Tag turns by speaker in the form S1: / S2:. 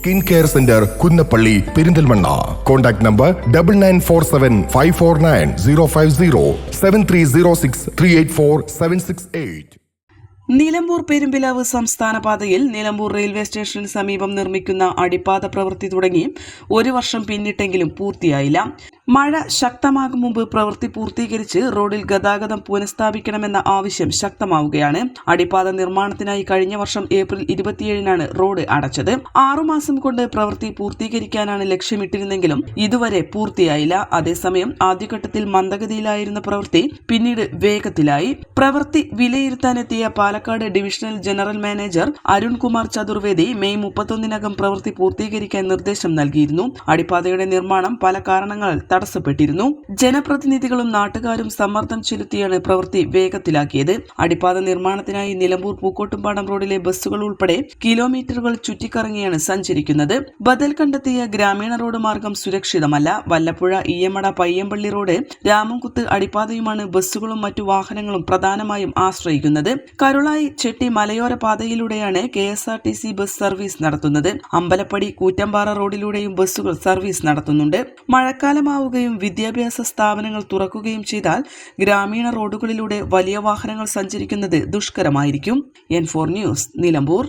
S1: Skin care centre Kunnappally Perinthalmanna. Contact number double nine four seven five four nine zero five zero seven three zero six three eight four seven six eight
S2: Nilambur Perumpilavu സംസ്ഥാന പാതയിൽ Nilambur railway സ്റ്റേഷന് സമീപം നിർമ്മിക്കുന്ന അടിപ്പാത പ്രവൃത്തി തുടങ്ങി ഒരു വർഷം പിന്നിട്ടെങ്കിലും പൂർത്തിയായില്ല. മഴ ശക്തമാകും മുമ്പ് പ്രവൃത്തി പൂർത്തീകരിച്ച് റോഡിൽ ഗതാഗതം പുനഃസ്ഥാപിക്കണമെന്ന ആവശ്യം ശക്തമാവുകയാണ്. അടിപ്പാത നിർമ്മാണത്തിനായി കഴിഞ്ഞ വർഷം ഏപ്രിൽ ഇരുപത്തിയേഴിനാണ് റോഡ് അടച്ചത്. ആറുമാസം കൊണ്ട് പ്രവൃത്തി പൂർത്തീകരിക്കാനാണ് ലക്ഷ്യമിട്ടിരുന്നെങ്കിലും ഇതുവരെ പൂർത്തിയായില്ല. അതേസമയം ആദ്യഘട്ടത്തിൽ മന്ദഗതിയിലായിരുന്ന പ്രവൃത്തി പിന്നീട് വേഗത്തിലായി. പ്രവൃത്തി വിലയിരുത്താനെത്തിയ Palakkad divisional general manager Arunkumar Chaturvedi May മുപ്പത്തൊന്നിനകം പ്രവൃത്തി പൂർത്തീകരിക്കാൻ നിർദ്ദേശം നൽകിയിരുന്നു. അടിപ്പാതയുടെ നിർമ്മാണം പല കാരണങ്ങളാൽ തടസ്സപ്പെട്ടിരുന്നു. ജനപ്രതിനിധികളും നാട്ടുകാരും സമ്മർദ്ദം ചെലുത്തിയാണ് പ്രവൃത്തി വേഗത്തിലാക്കിയത്. അടിപ്പാത നിർമ്മാണത്തിനായി നിലമ്പൂർ പൂക്കോട്ടുംപാടം റോഡിലെ ബസ്സുകൾ ഉൾപ്പെടെ കിലോമീറ്ററുകൾ ചുറ്റിക്കറങ്ങിയാണ് സഞ്ചരിക്കുന്നത്. ബദൽ കണ്ടെത്തിയ ഗ്രാമീണ റോഡ് മാർഗം സുരക്ഷിതമല്ല. വല്ലപ്പുഴ ഈയമട പയ്യമ്പള്ളി റോഡ് രാമൻകുത്ത് അടിപ്പാതയുമാണ് ബസ്സുകളും മറ്റു വാഹനങ്ങളും പ്രധാനമായും ആശ്രയിക്കുന്നത്. കരുളായി ചെട്ടി മലയോര പാതയിലൂടെയാണ് K S R T C bus service നടത്തുന്നത്. അമ്പലപ്പടി കൂറ്റമ്പാറ റോഡിലൂടെയും ബസ്സുകൾ സർവീസ് നടത്തുന്നുണ്ട്. മഴക്കാലമാവുകയും വിദ്യാഭ്യാസ സ്ഥാപനങ്ങൾ തുറക്കുകയും ചെയ്താൽ ഗ്രാമീണ റോഡുകളിലൂടെ വലിയ വാഹനങ്ങൾ സഞ്ചരിക്കുന്നത് ദുഷ്കരമായിരിക്കും. N four news Nilambur